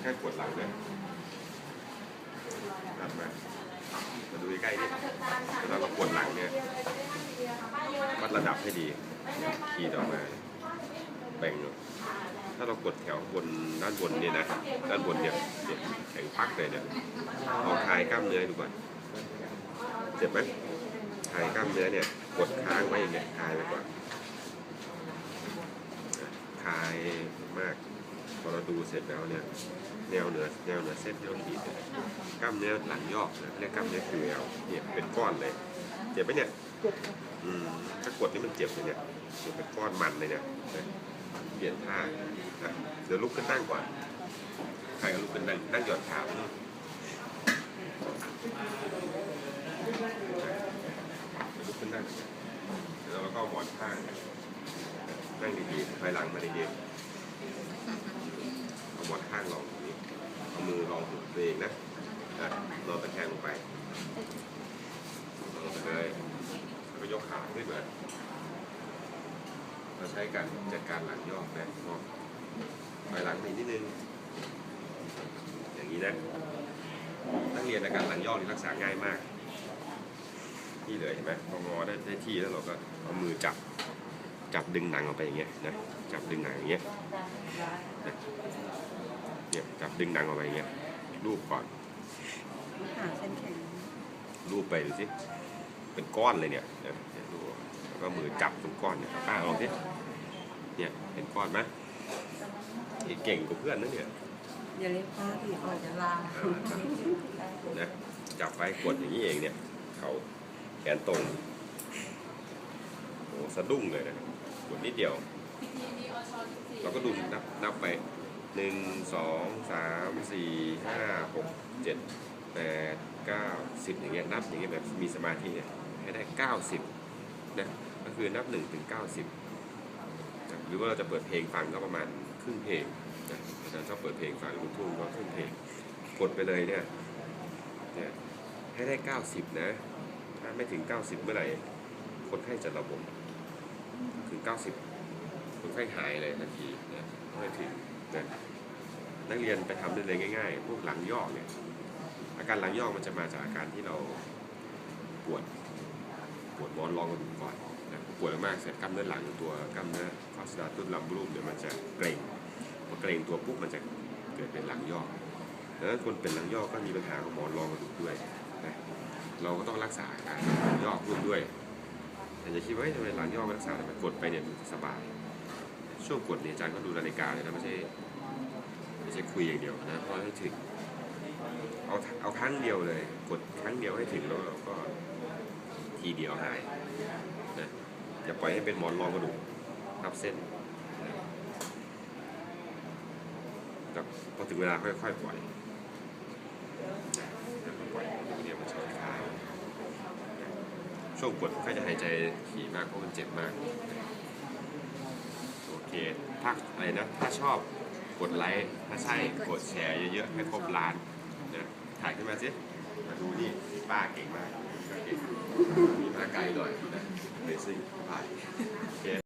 แค่ปวดหลังนะกลับมามาดูใกล้ๆนี่เวเราปวดหลังเนี่ยวัดระดับให้ดี ขีดออกมาแบ่งถ้าเรากดแถวบนด้านบนเนี่ยนะ ด้านบนเนี่ยเนี่ยแข็งปักเลยเนี่ยลองคลายกล้ามเนื้อดูก่อนเจ็บไหมคลายกล้ามเนื้อเนี่ย กดค้างไว้อย่างเงี้ยคลายไปก่อนคลายมาก พอเราดูเสร็จแล้วเนี่ยแนวเหนือแนวเหนือเส้นที่เราขีดเนี่ยกล้ามเนื้อหลังยอกนะเรียกกล้ามเนื้อคือแอลเนี่ยเป็นก้อนเลยเจ็บไหมเนี่ยอืมถ้ากดนี่มันเจ็บเลยเนี่ยมันเป็นก้อนมันเลยเนี่ยนะเปลี่ยนท่านะเดี๋ยวลุกขึ้นนั่งก่อนใครก็ลุกขึ้นนั่งนั่งหย่อนขาไปนู่นลุกขึ้นนั่งแล้วเราก็เอาหมอนข้างนั่งดีๆถอยหลังมาดีๆ เอาหมอนข้างรองตรงนี้เอามือรองหัวตัวเองนะนะนอนตะแคงลงไปนอนลงไปเลยแล้วก็ยกขาขึ้นมาเราใช้การจัดการหลังยอกนะงอไปหลังอีกนิดนึง อย่างนี้นะนักเรียนอาการหลังยอกนี่รักษาง่ายมาก นี่เลยเห็นไหมพองอได้ได้ที่แล้วเราก็เอามือจับจับดึงหนังออกไปอย่างเงี้ยนะจับดึงหนังอย่างเงี้ย เนี่ยจับดึงหนังออกไปอย่างเงี้ยรูปก่อนหาเส้นแข็งรูปไปดูสิเป็นก้อนเลยเนี่ยเนี่ยเนี่ยดูแล้วก็มือจับตรงก้อนเนี่ยป้าลองสิเนี่ยเป็นก้อนไหมนี่เก่งกว่าเพื่อนนะเนี่ยอย่าเรียกป้าที่ออกจะลานะจับไว้กดอย่างนี้เองเนี่ยเขาแขนตรงโอ้สะดุ้งเลยนะกดนิดเดียว เราก็ดูนับนับไป หนึ่งสองสามสี่ห้าหกเจ็ดแปดเก้าสิบอย่างเงี้ยนับอย่างเงี้ยแบบมีสมาธิเนี่ยให้ได้เก้าสิบนะก็คือนับหนึ่งถึงเก้าสิบหรือว่าเราจะเปิดเพลงฟังก็ประมาณครึ่งเพลงนะอาจารย์ชอบเปิดเพลงฟังลูกทุ่งก็ครึ่งเพลงกดไปเลยเนี่ยเนี่ยให้ได้เก้าสิบนะ ถ้าไม่ถึงเก้าสิบเมื่อไหร่ คนไข้จะระบมถึงเก้าสิบคนไข้หายเลยทันทีนะไม่ถึงนะ นักเรียนไปทำได้เลยง่ายๆ พวกหลังยอกเนี่ย อาการหลังยอกมันจะมาจากอาการที่เราปวด ปวดบอลรองกระดูกก่อนนะปวดมากเสร็จกล้ามเนื้อหลังตัวกล้ามเนื้อคอสตาตุนลำบรูมเนี่ยมันจะเกร็งพอเกร็งตัวปุ๊บมันจะเกิดเป็นหลังยอกดังนั้นคนเป็นหลังยอกก็มีปัญหาของหมอนรองกระดูกด้วยนะเราก็ต้องรักษาอาการหลังยอกร่วมด้วยแต่จะคิดว่าทำไมหลังย่อมันรักษาทำไมกดไปเนี่ยมันสบาย ช่วงกดเนี่ยอาจารย์ก็ดูนาฬิกาเลยนะไม่ใช่ คุยอย่างเดียวนะพราะให้ถึง เอาเอาครั้งเดียวเลย กดครั้งเดียวให้ถึงแล้วเราก็ทีเดียวหายนะอย่าปล่อยให้เป็นหมอนรองกระดูกทับเส้นนะแต่พอถึงเวลาค่อยๆปล่อยปล่อยเดียวมันจะคลายช่วงกดก็จะหายใจถี่มากเพราะมันเจ็บมากโอเคถ้าอะไรนะถ้าชอบ กดไลค์ถ้าใช่กดแชร์เยอะๆให้ครบล้านนะถ่ายขึ้นมาสิมาดูนี่ป้าเก่งมากเก่งมีมาไกลหน่อยนะเรซิ่งป้าโอเค